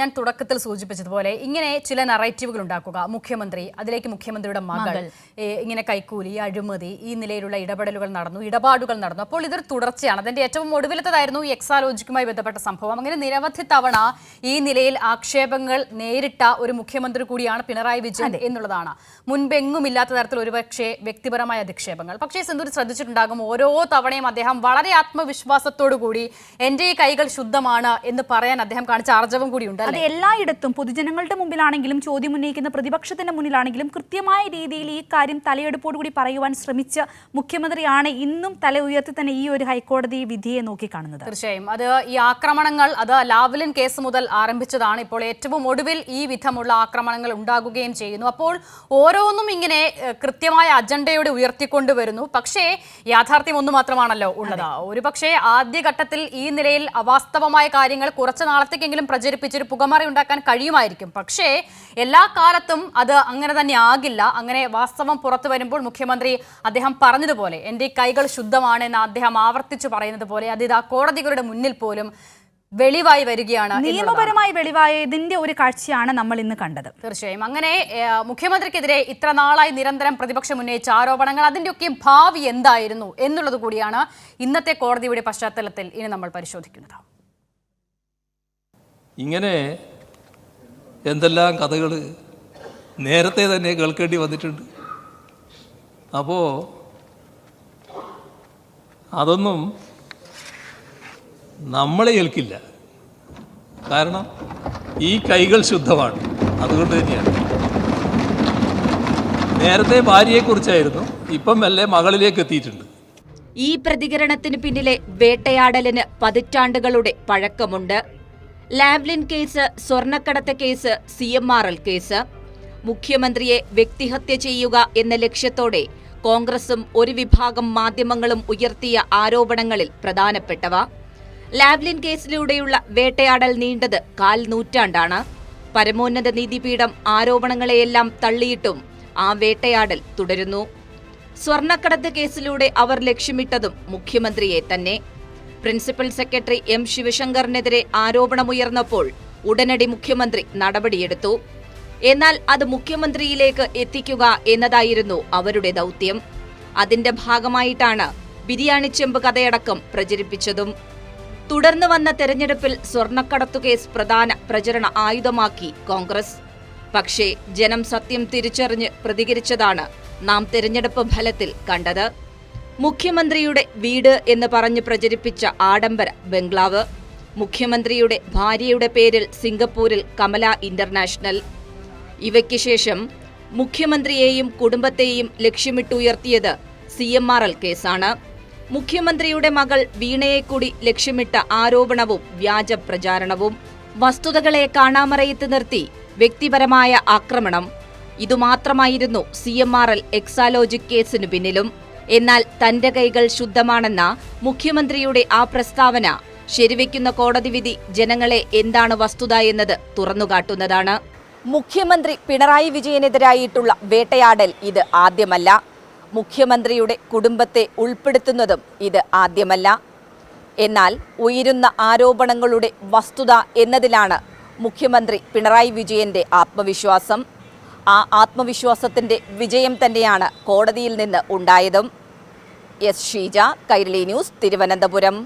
ഞാൻ തുടക്കത്തിൽ സൂചിപ്പിച്ചതുപോലെ ഇങ്ങനെ ചില നറേറ്റീവുകൾ ഉണ്ടാക്കുക മുഖ്യമന്ത്രി അതിലേക്ക് മുഖ്യമന്ത്രിയുടെ മകൾ ഇങ്ങനെ കൈക്കൂലി അഴിമതി ഈ നിലയിലുള്ള ഇടപെടലുകൾ നടന്നു ഇടപാടുകൾ നടന്നു. അപ്പോൾ ഇതൊരു തുടർച്ചയാണ്. അതിന്റെ ഏറ്റവും ഒടുവിലത്തതായിരുന്നു ഈ എക്സാലോജിക്കുമായി ബന്ധപ്പെട്ട സംഭവം. അങ്ങനെ നിരവധി തവണ ഈ നിലയിൽ ആക്ഷേപങ്ങൾ നേരിട്ട ഒരു മുഖ്യമന്ത്രി കൂടിയാണ് പിണറായി വിജയൻ എന്നുള്ളതാണ്. മുൻപെങ്ങും ഇല്ലാത്ത തരത്തിൽ ഒരുപക്ഷെ വ്യക്തിപരമായ അധിക്ഷേപങ്ങൾ. പക്ഷേ സിന്ധൂർ ശ്രദ്ധിച്ചിട്ടുണ്ടാകും ഓരോ തവണയും അദ്ദേഹം വളരെ ആത്മവിശ്വാസത്തോടു കൂടി എന്റെ ഈ കൈകൾ ശുദ്ധമാണ് എന്ന് പറയാൻ അദ്ദേഹം കാണിച്ച ആർജവം കൂടിയുണ്ട്. അത്. എല്ലായിടത്തും പൊതുജനങ്ങളുടെ മുമ്പിലാണെങ്കിലും ചോദ്യം ഉന്നയിക്കുന്ന പ്രതിപക്ഷത്തിന്റെ മുന്നിലാണെങ്കിലും കൃത്യമായ രീതിയിൽ ഈ കാര്യം തലയെടുപ്പോടുകൂടി പറയുവാൻ ശ്രമിച്ച മുഖ്യമന്ത്രിയാണ് ഇന്നും തല ഉയർത്തി തന്നെ ഈ ഒരു ഹൈക്കോടതി വിധിയെ നോക്കിക്കാണുന്നത്. തീർച്ചയായും. അത് ഈ ആക്രമണങ്ങൾ അത് ലാവ്ലിൻ കേസ് മുതൽ ആരംഭിച്ചതാണ്. ഇപ്പോൾ ഏറ്റവും ഒടുവിൽ ഈ വിധമുള്ള ആക്രമണങ്ങൾ ഉണ്ടാകുകയും ചെയ്യുന്നു. അപ്പോൾ ഓരോന്നും ഇങ്ങനെ കൃത്യമായ അജണ്ടയോടെ ഉയർത്തിക്കൊണ്ടുവരുന്നു പക്ഷേ യാഥാർത്ഥ്യം ഒന്ന് മാത്രമാണല്ലോ ഉള്ളത്. ഒരു പക്ഷേ ആദ്യഘട്ടത്തിൽ ഈ നിലയിൽ അവാസ്തവമായ കാര്യങ്ങൾ കുറച്ചു നാളത്തേക്കെങ്കിലും പ്രചരിപ്പിച്ചൊരു പുകമറ ഉണ്ടാക്കാൻ കഴിയുമായിരിക്കും. പക്ഷേ എല്ലാ കാലത്തും അത് അങ്ങനെ തന്നെ ആകില്ല. അങ്ങനെ വാസ്തവം പുറത്തു വരുമ്പോൾ മുഖ്യമന്ത്രി അദ്ദേഹം പറഞ്ഞതുപോലെ എന്റെ കൈകൾ ശുദ്ധമാണ് എന്ന് അദ്ദേഹം ആവർത്തിച്ചു പറയുന്നത് പോലെ അത് ഇതാ കോടതികളുടെ മുന്നിൽ പോലും വെളിവായി വരികയാണ് നിയമപരമായി വെളിവായ ഇതിന്റെ ഒരു കാഴ്ചയാണ് നമ്മൾ ഇന്ന് കണ്ടത്. തീർച്ചയായും. അങ്ങനെ മുഖ്യമന്ത്രിക്കെതിരെ ഇത്ര നാളായി നിരന്തരം പ്രതിപക്ഷം ഉന്നയിച്ച ആരോപണങ്ങൾ അതിന്റെയൊക്കെ ഭാവി എന്തായിരുന്നു എന്നുള്ളത് കൂടിയാണ് ഇന്നത്തെ കോടതിയുടെ പശ്ചാത്തലത്തിൽ ഇനി നമ്മൾ പരിശോധിക്കുന്നത്. ഇങ്ങനെ എന്തെല്ലാം കഥകൾ നേരത്തെ തന്നെ കേൾക്കേണ്ടി വന്നിട്ടുണ്ട്. അപ്പോൾ അതൊന്നും നമ്മളെ ഏൽക്കില്ല. കാരണം ഈ കൈകൾ ശുദ്ധമാണ്. അതുകൊണ്ട് തന്നെയാണ്. നേരത്തെ ഭാര്യയെക്കുറിച്ചായിരുന്നു. ഇപ്പം മെല്ലെ മകളിലേക്ക് എത്തിയിട്ടുണ്ട്. ഈ പ്രതികരണത്തിന് പിന്നിലെ വേട്ടയാടലിന് പതിറ്റാണ്ടുകളുടെ പഴക്കമുണ്ട്. ലാവ്ലിൻ കേസ് സ്വർണക്കടത്ത് case C M R L case. മുഖ്യമന്ത്രിയെ വ്യക്തിഹത്യ ചെയ്യുക എന്ന ലക്ഷ്യത്തോടെ കോൺഗ്രസും ഒരു വിഭാഗം മാധ്യമങ്ങളും ഉയർത്തിയ ആരോപണങ്ങളിൽ പ്രധാനപ്പെട്ടവ. ലാവ്ലിൻ കേസിലൂടെയുള്ള വേട്ടയാടൽ നീണ്ടത് കാൽ നൂറ്റാണ്ടാണ്. പരമോന്നത നീതിപീഠം ആരോപണങ്ങളെയെല്ലാം തള്ളിയിട്ടും ആ വേട്ടയാടൽ തുടരുന്നു. സ്വർണക്കടത്ത് കേസിലൂടെ അവർ ലക്ഷ്യമിട്ടതും മുഖ്യമന്ത്രിയെ തന്നെ. പ്രിൻസിപ്പൽ സെക്രട്ടറി എം ശിവശങ്കറിനെതിരെ ആരോപണമുയർന്നപ്പോൾ ഉടനടി മുഖ്യമന്ത്രി നടപടിയെടുത്തു. എന്നാൽ അത് മുഖ്യമന്ത്രിയിലേക്ക് എത്തിക്കുക എന്നതായിരുന്നു അവരുടെ ദൗത്യം. അതിന്റെ ഭാഗമായിട്ടാണ് ബിരിയാണി ചെമ്പ് കഥയടക്കം പ്രചരിപ്പിച്ചതും. തുടർന്ന് വന്ന തെരഞ്ഞെടുപ്പിൽ സ്വർണക്കടത്തു കേസ് പ്രധാന പ്രചരണ ആയുധമാക്കി കോൺഗ്രസ്. പക്ഷേ ജനം സത്യം തിരിച്ചറിഞ്ഞ് പ്രതികരിച്ചതാണ് നാം തെരഞ്ഞെടുപ്പ് ഫലത്തിൽ കണ്ടത്. മുഖ്യമന്ത്രിയുടെ വീട് എന്ന് പറഞ്ഞ് പ്രചരിപ്പിച്ച ആഡംബര ബംഗ്ലാവ്. മുഖ്യമന്ത്രിയുടെ ഭാര്യയുടെ പേരിൽ സിംഗപ്പൂരിൽ കമല ഇന്റർനാഷണൽ. ഇവയ്ക്ക് ശേഷം മുഖ്യമന്ത്രിയെയും കുടുംബത്തെയും ലക്ഷ്യമിട്ടുയർത്തിയത് സി എം ആർ എൽ കേസാണ്. മുഖ്യമന്ത്രിയുടെ മകൾ വീണയെ കൂടി ലക്ഷ്യമിട്ട ആരോപണവും വ്യാജ പ്രചാരണവും വസ്തുതകളെ കാണാമറയത്ത് നിർത്തി വ്യക്തിപരമായ ആക്രമണം. ഇതുമാത്രമായിരുന്നു C M R L Exalogic കേസിനു പിന്നിലും. എന്നാൽ തന്റെ കൈകൾ ശുദ്ധമാണെന്ന മുഖ്യമന്ത്രിയുടെ ആ പ്രസ്താവന ശരിവെക്കുന്ന കോടതി വിധി ജനങ്ങളെ എന്താണ് വസ്തുത എന്നത് തുറന്നുകാട്ടുന്നതാണ്. മുഖ്യമന്ത്രി പിണറായി വിജയനെതിരായിട്ടുള്ള വേട്ടയാടൽ ഇത് ആദ്യമല്ല. മുഖ്യമന്ത്രിയുടെ കുടുംബത്തെ ഉൾപ്പെടുത്തുന്നതും ഇത് ആദ്യമല്ല. എന്നാൽ ഉയരുന്ന ആരോപണങ്ങളുടെ വസ്തുത എന്നതിലാണ് മുഖ്യമന്ത്രി പിണറായി വിജയന്റെ ആത്മവിശ്വാസം. ആ ആത്മവിശ്വാസത്തിന്റെ വിജയം തന്നെയാണ് കോടതിയിൽ നിന്ന് ഉണ്ടായതും. S Sheeja Kairali news Thiruvananthapuram.